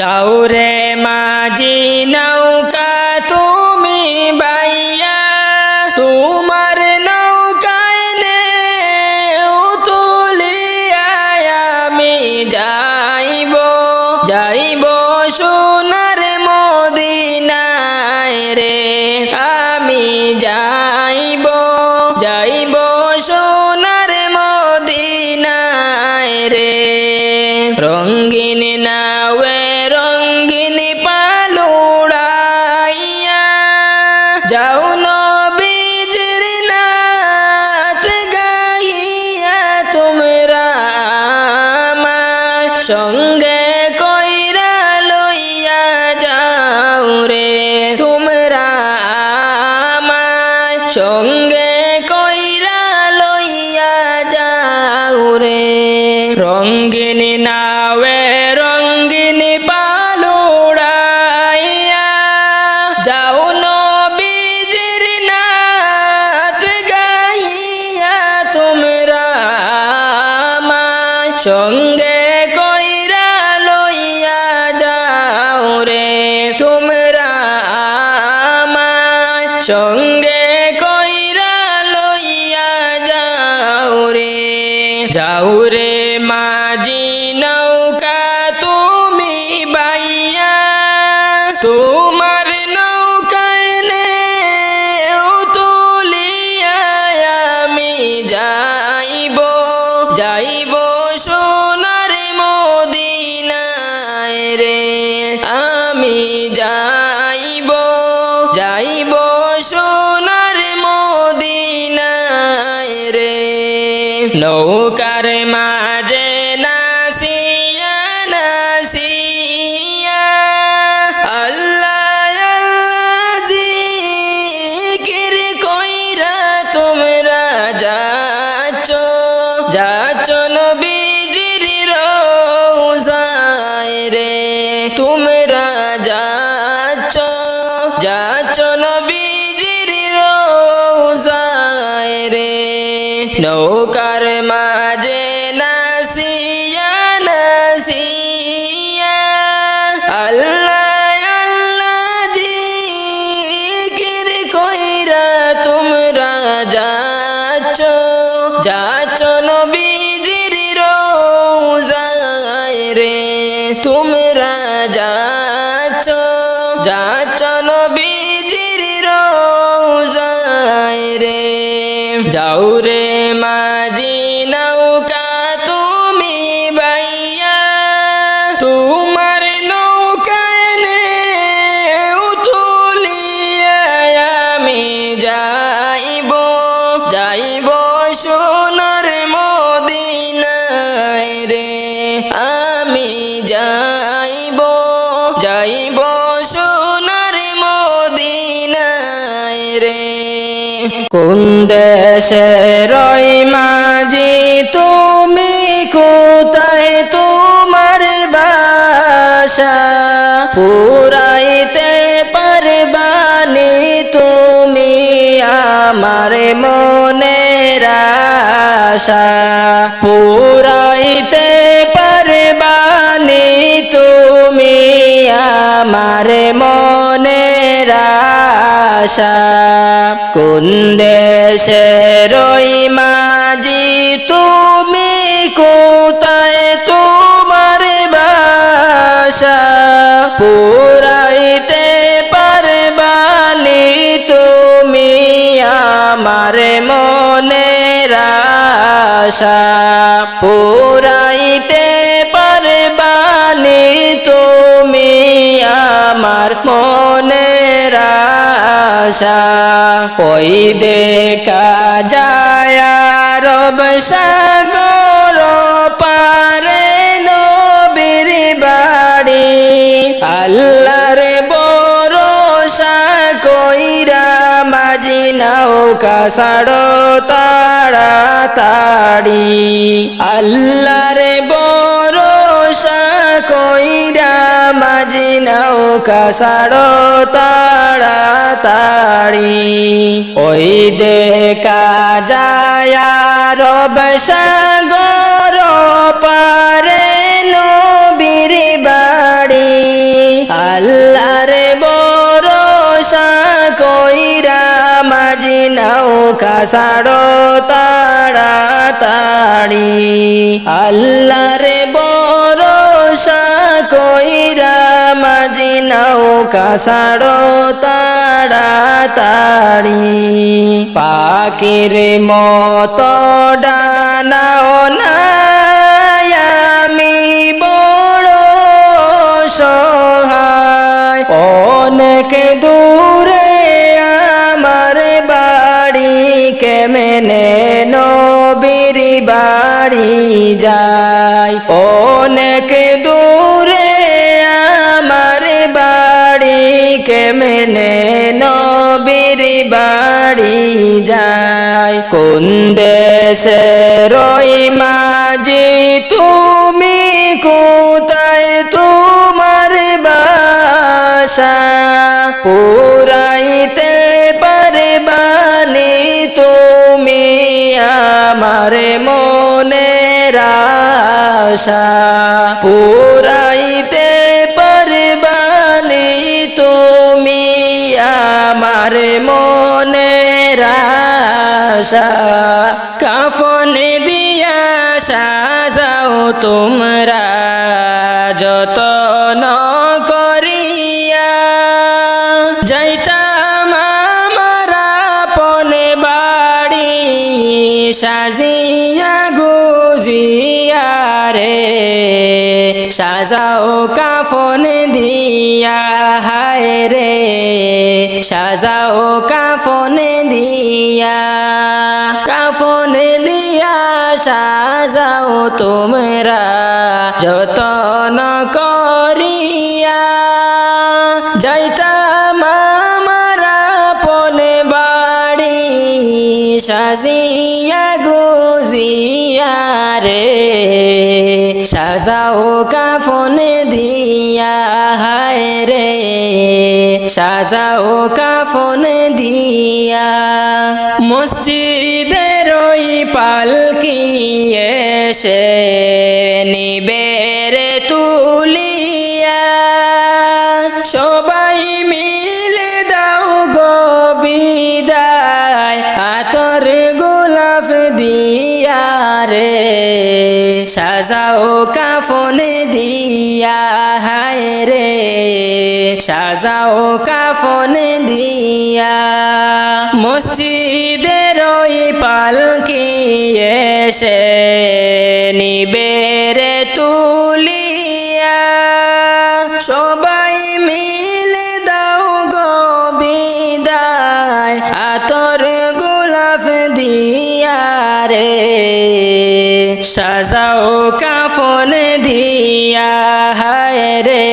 যাও রে মাঝি নৌকা, তুমি বাইয়া, তোমার নৌকায় নে তুলিয়া আমি যাইব যাইব সোনার মদিনায় রে, আমি যাইব যাইব সোনার মদিনায় রে, রঙ্গিন নাওয়ে রঙ্গিন নাওয়ে রঙ্গিন রে মাঝি নৌকা তুমি বাইয়া তোমার নৌকার মাঝে নৌকার মাঝে নাসিয়া নাসিয়া। আল্লাহ আল্লাহ জিকির কইরা তোমরা যাচ্ছ। যাচ্ছ নবীজির রোজায় রে, তোমরা যাচ্ছ। যাচ্ছ নবীজির রোজায় রে। যাও রে কোন দেশে রই মাঝি, তুমি কোথায় তোমার বাসা? পুরাইতে পারবানি তুমি আমার মনের আশা। পুরাইতে পারবানি তুমি আমার মনের আশা। কোন দেশে রই মাঝি? তুমি কোথায় তোমার বাসা পুরাইতে পারবানি তুমি আমার মনের আশা। পুরাইতে পারবানি তুমি আমার মনের আশা। ওই দেখা যায় রব সাগর পারে নবীর বাড়ি। আল্লাহর বরসা কইরা মাঝি নৌকা সাড়ো তাড়াতাড়ি। বরসা কইরা মাঝি নৌকা সারো তাড়াতাড়ি ওই দেখা যায় রব সাগর পারে নবীর বাড়ি। আল্লাহর বড় সা কইরা কাসাড়ো তাড়াতাড়ি। আল্লাহরে বরসা কইরা মাঝি নাও কাসাড়ো তাড়াতাড়ি। পাখির মতো ডানাও নাই, আমি বড় সহায় কেমনে নবীর বাড়ি যায় অনেক দূরে আমার বাড়ি কেমনে নবীর বাড়ি যায় কোন দেশে রই মাঝি, তুমি কোথায় তোমার বাসা? পুরাইতে আমার মনে রাশা পুরাইতে পারবানি তুমি আমার মনে রাশা কাফনে দিয়া সাজাও তোমরা। রে, সাজাও কাফন দিয়া, হায় রে, সাজাও কাফন দিয়া কাফন দিয়া সাজাও তোমরা যতন করিয়া, যাইতাম আমরা পনে বাড়ি, সাজিয়া গুজিয়া রে সাজাও কাফন দিয়া, হায় রে। সাজাও কাফন দিয়া। মসজিদের ওই পালকি এসে নিবের তুলিয়া। সবাই মিলে দাও গো আতর গোলাপ দিয়া রে। সাজাও কাফন দিয়া, হায় রে। সাজাও কাফন দিয়া। মসজিদের ওই পালকি এসে নিবের তুলিয়া। সবাই মিলে দাও গো বিদায়, আতর গোলাপ দিয়া রে। সাজাও কাফন দিয়া, হায় রে।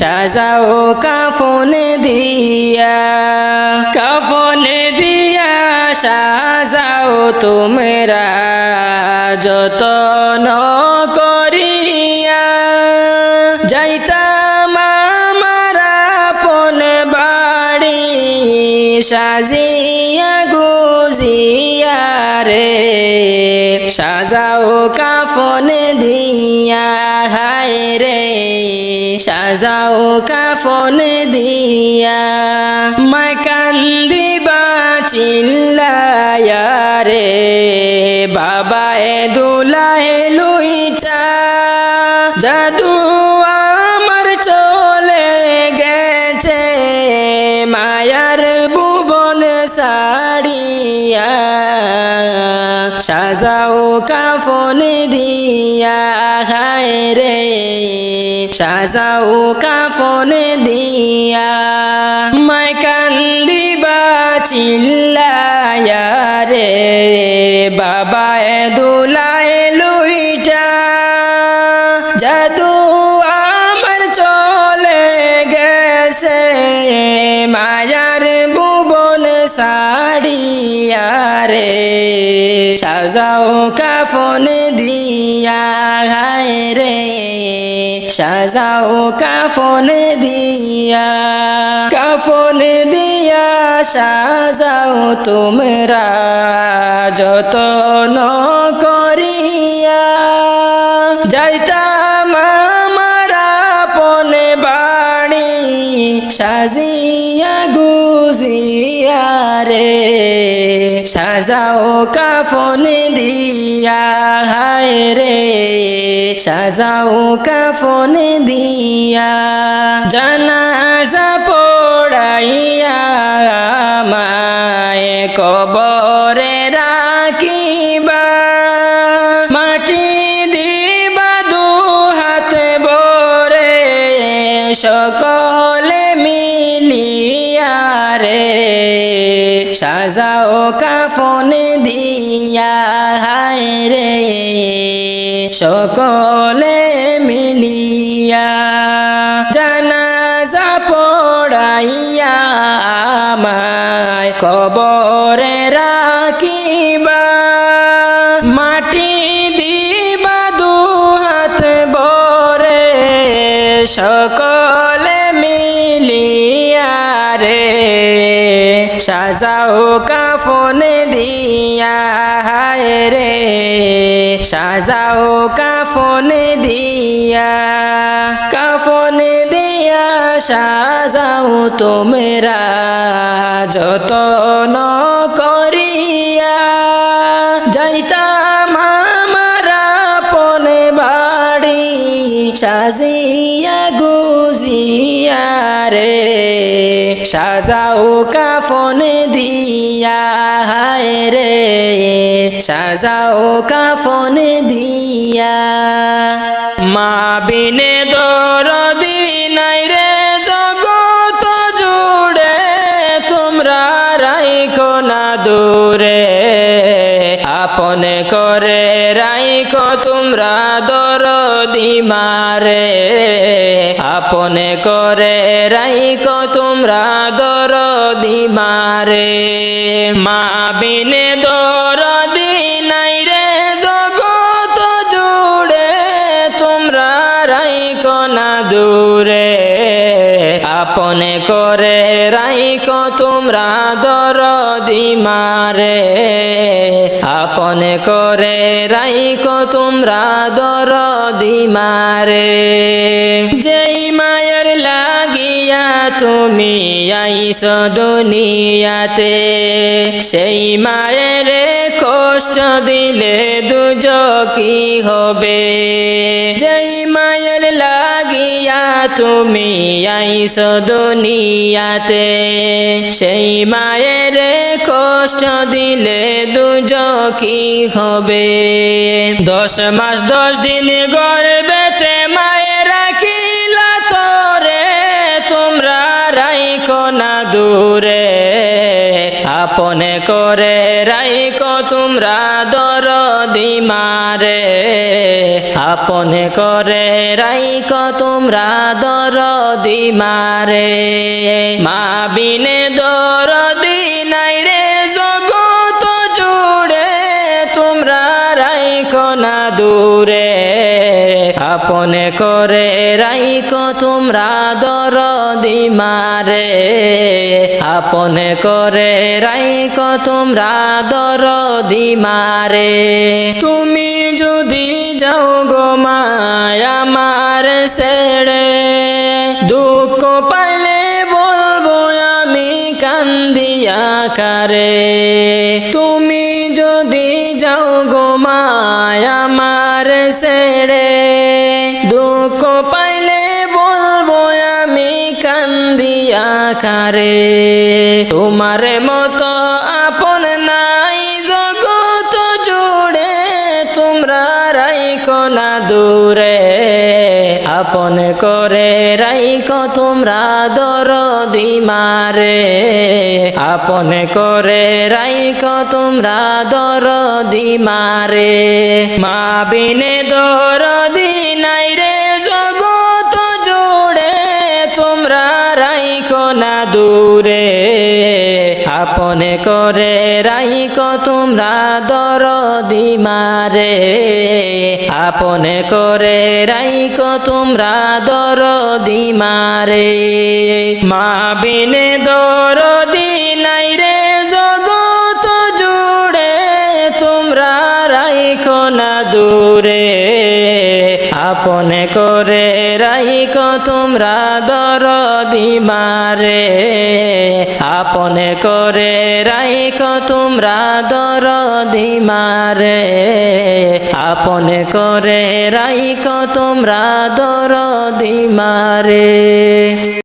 সাজাও কাফন দিয়া কাফন দিয়া সাজাও তোমরা যতন করিয়া। যাইতাম আমরা পন বাড়ি, সাজিয়া গুজিয়া রে। সাজাও কাফন দিয়া, হায় রে। সাজাও কাফন দিয়া। মাই কান্দিবা চিল্লায়া রে, বাবা এ দুলায় লুইটা। জাদু আমার চলে গেছে, মায়ার ভুবন সাড়িয়া সাজাও কাফন দিয়া, হায় রে। সাজাও কাফন দিয়া। মাই কান্দিবা চিল্লায়া রে, বাবা দুলায় লুইটা। জাদু সাজাও কাফন দিয়া, হায় রে। সাজাও কাফন দিয়া কাফন দিয়া সাজাও তোমরা যতন করিয়া। যাইতাম আমরা পনে বাড়ি সাজিয়া গুজিয়া রে। কাফন দিয়া, হায় রে, সাজাও কাফন দিয়া। জানাজা পড়াইয়া মায় কবরে রাখিবা। মাটি দিবা দু হাতে বরে সকলে মিলিয়া রে। সাজাও কাফন দিয়া, হায় রে। সকলে মিলিয়া জানাজা পড়াইয়া আমায় কবরে রাখিবা। মাটি দিবা দু হাত বরে সকলে সাজাও কাফন দিয়া, হায় রে। সাজাও কাফন দিয়া কাফন দিয়া সাজাও তোমরা, যতন করিয়া। যাইতাম আমারা পনে বাড়ি, সাজিয়া গুজিয়া রে। সাজাও কাফন দিয়া, হায় রে। সাজাও কাফন দিয়া। মা বিনে দরদি নাই রে জগত জুড়ে, তোমরা রাইখো না দূরে। আপন করে তোমরা দর দিমারে আপনে করে রাইক তোমরা দর দিমারে মা বিনে দর নাই রে, জগত জুড়ে তোমরা রাইক না দূরে। আপন করে রাইখো তোমরা দরদি মারে। আপন করে রাইখো তোমরা দরদি মারে। যেই মায়ের লাগিয়া তুমি আইস দুনিয়াতে, সেই মায়ের কষ্ট দিলে দুজ কি হবে। যেই মায়ের লাগিয়া তুমি আইস দুনিয়াতে, সেই মায়ের কষ্ট দিলে দুজ কি হবে। দশ মাস দশ দিন গর্বেতে মায়ের রাখিলা তোরে তোমরা রাইখো না দূরে, আপনে করে রাইখো তোমরা দরদি মারে। আপনে করে রাইখো তোমরা দরদি মারে। মা বিনে দরদি নাই রে, জগত জুড়ে তোমরা রাইখো না দূরে। আপনে করে রাইখো তোমরা দরদি মারে, আপনে করে রাইখো তোমরা দরদি মারে। তুমি যদি যাও গো মায়া মার দুঃখ পাইলে বলব আমি কান্দিয়া কারে তুমি যদি যাও গো মায়া মার ছেড়ে, দুঃখ পাইলে কারে তোমার মতো আপন নাই জগত জুড়ে, তোমরা রাইখো না দূরে। আপন করে রাইখো তোমরা দরদি মারে। আপন করে রাইখো তোমরা দরদি মারে। মা বিনে দরদি নাই রে দূরে। আপন করে রাইখো তোমরা দরদি মারে। আপন করে রাইখো তোমরা দরদি মারে। মা বিনে দরদি নাই রে জগত জুড়ে, তোমরা রাইখো না দূরে। আপনে করে রাইক তোমরা দর দিমারে আপনে করে রাইক তোমরা দর দিমারে আপনে করে রাইক তোমরা দর দিমারে